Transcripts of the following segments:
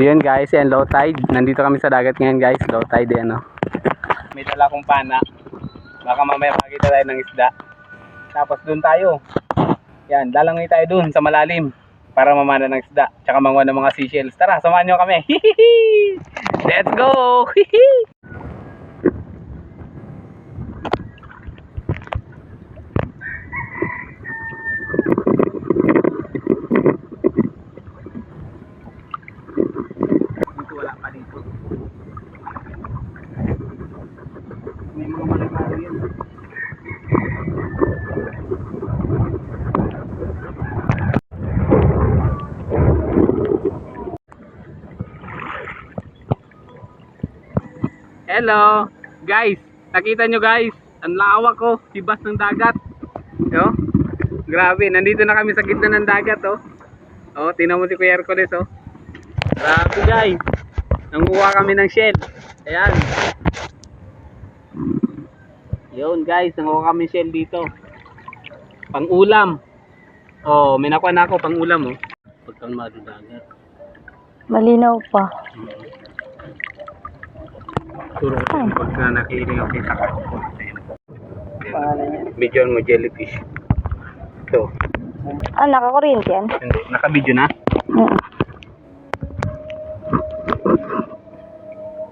Yun guys, yan low tide. Nandito kami sa dagat ngayon guys, low tide yan oh. May dala akong pana. Baka mamaya makita tayo ng isda. Tapos doon tayo. Yan, lalangoy tayo doon sa malalim para mamana ng isda. Tsaka mangwa ng mga seashells. Tara, samahan nyo kami. Let's go! Hello! Guys! Nakita nyo guys! Ang lawak ko! Hibas ng dagat! Yo? Grabe! Nandito na kami sa gitna ng dagat oh! Oh, tingnan mo si Kuya Hercules oh! Grabe guys. Nanguha kami ng shell. Ayan. Yun guys, nanguha kami shell dito. Pang ulam. Oh, may nakuha na ako pang ulam oh. Pagkang madudagat. Malinaw pa. Turo ko Ay. pag na nakiling ako kita ka. Video mo jellyfish. Ito. Ah, nakakuryente yan. Hindi. Naka-video na. Mm.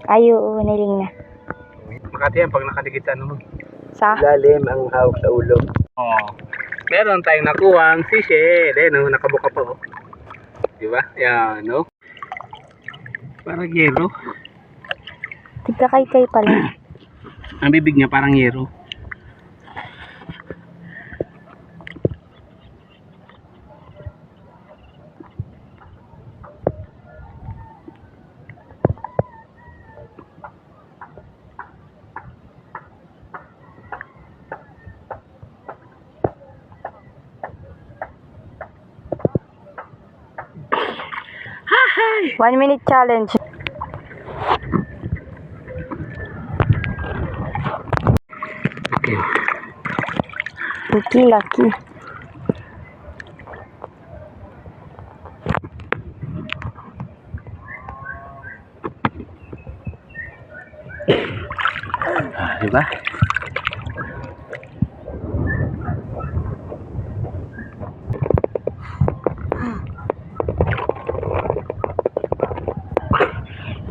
Ayo, niling na. Makati yan pag nakadikit sa ano mo. Sa? Lalim ang hawak sa ulo. Oo. Meron tayong nakuha ang seashell. Eh, no? nakabuka pa. Oh. Di ba? Yan, no? Parang yero. Tigka kay kay pala. Ang bibig niya parang yero. One minute challenge. Lucky. Ah, di ba?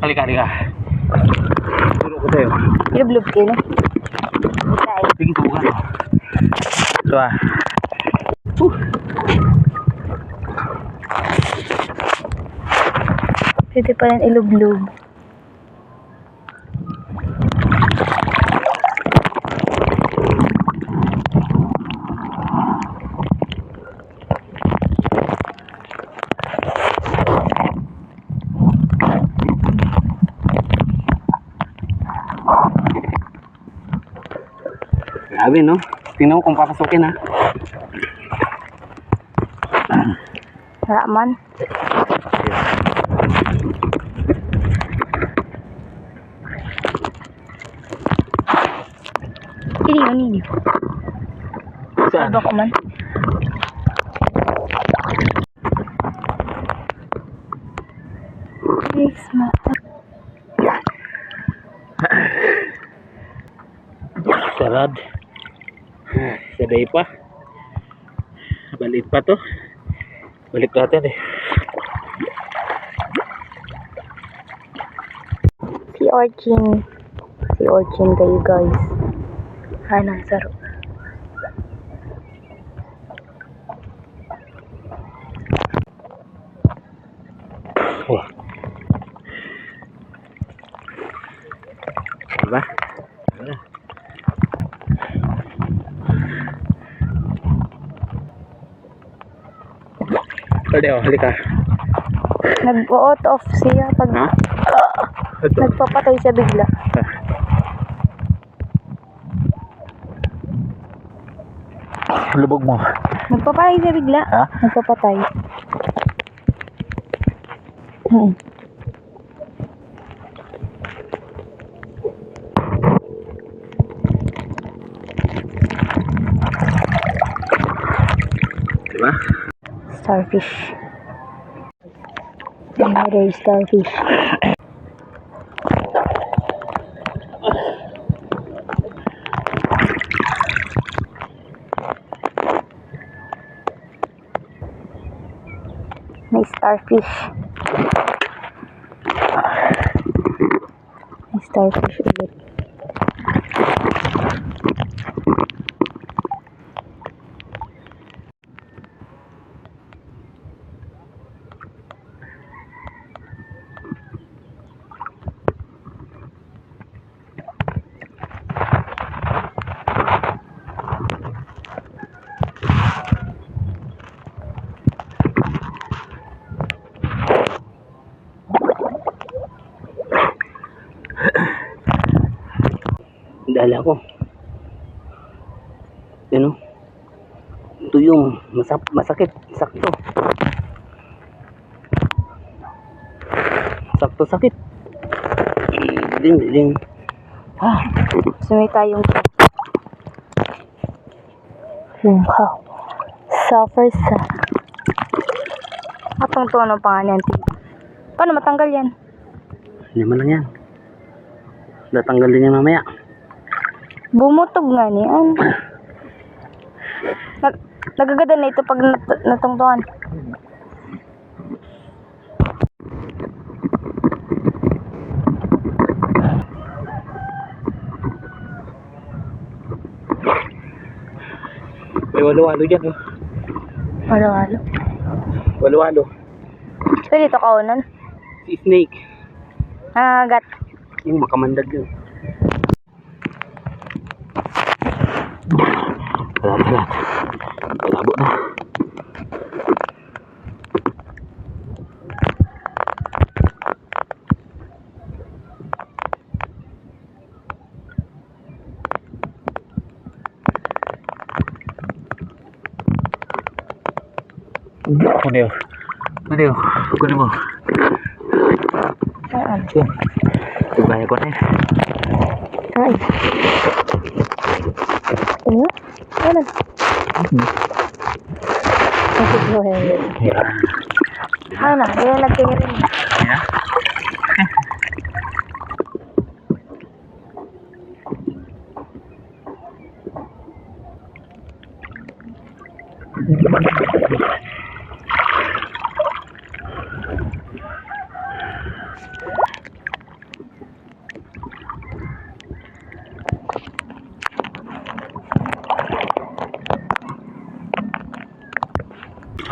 Halika, halika. Turo ko sa'yo. Ilublub kayo, no? Tay. Sige, subukan mo. Ito ah. Pwede pa yan ilublub. Grabe, no? Tingnan mo kung papasukin ha. Wala man. Ini yun, ini. Saan? Ano ko man? Thanks, ma. Sarad. Saday pa. Balik pa to. Balik natin eh. Si Orchin. Si Orchin kayo, guys. Ano, saro. Wah. Diba? Wala. Pwede oh, halika. Nag-out off siya pag Ha? Ito. nagpapatay siya bigla. Lubog mo. Nagpapatay siya bigla. Ha? Nagpapatay. Hmm. Diba? Starfish. Another starfish. May starfish. May starfish. Ano? Ito yung masap masakit. Sakto. Sakto sakit. Ding, ding. Ah, Sumay tayong Wow. Suffers sa. Atong to ano pa nga niyan. Paano matanggal yan? hindi lang yan. Datanggal din yan mamaya. Bumutog nga niyan. Nag nagagada na ito pag nat natungtungan. May walo-walo dyan. Oh. Halo-halo. Walo-walo. Pwede ito kaunan. Si Snake. Nangagat. Yung makamandag yun. Kunin mo. Kunin mo. Kunin mo. Ay, ano? Yan. Gaya ko na eh. Ay. Ano? Ano? Kasi ko eh. Yan. Ano? Yan nagtingin rin. Yan.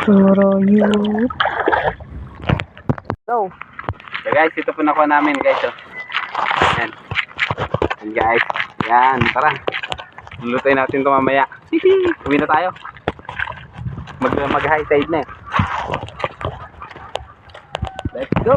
Suro you. Go. So guys, ito po nakuha namin guys. Oh. Yan. Yan guys. Yan, tara. Lulutuin natin ito mamaya. Uwi na tayo. Mag, mag high tide na eh. Let's go.